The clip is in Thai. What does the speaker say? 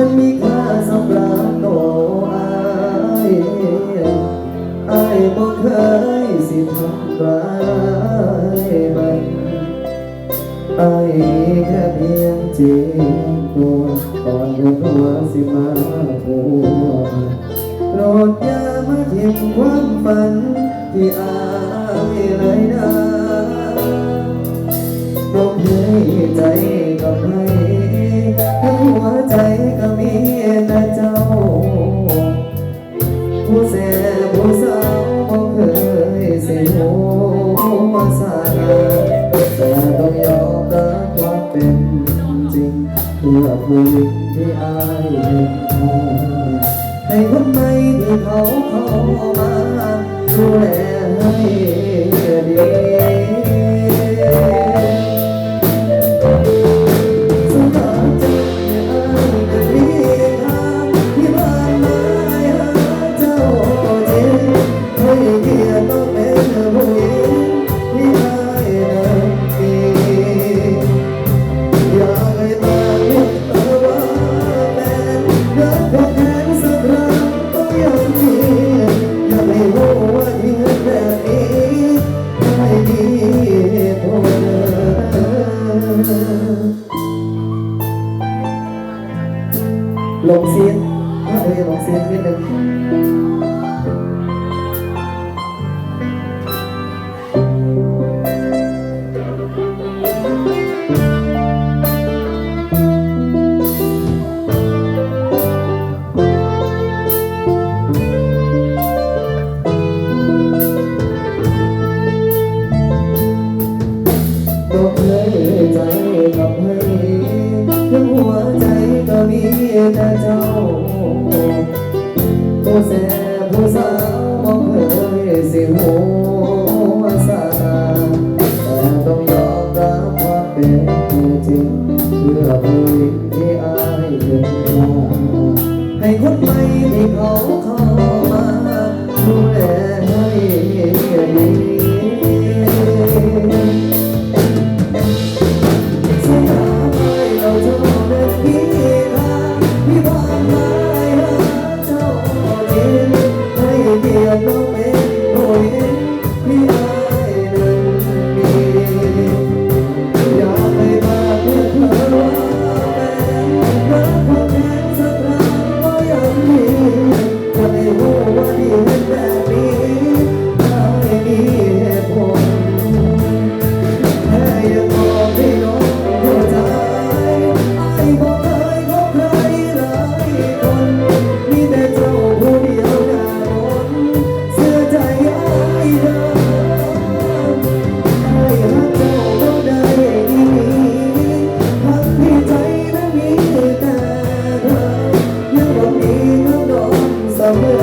มันมีค่าสำหรับตัวอาไอ้บ่เคยสิทำร้ายมันอ้แค่เพียงจริงตัวก่อนจะตัวสิมาหัวโปรดอย่ามาทิ้งความฝันที่อายไรได้ ผู้ที่อายเห็นตาให้คนไม่ที่เขาเข้ามาดูแลให้ ลงซีดเออลงซีดนิดนึง Oh. love.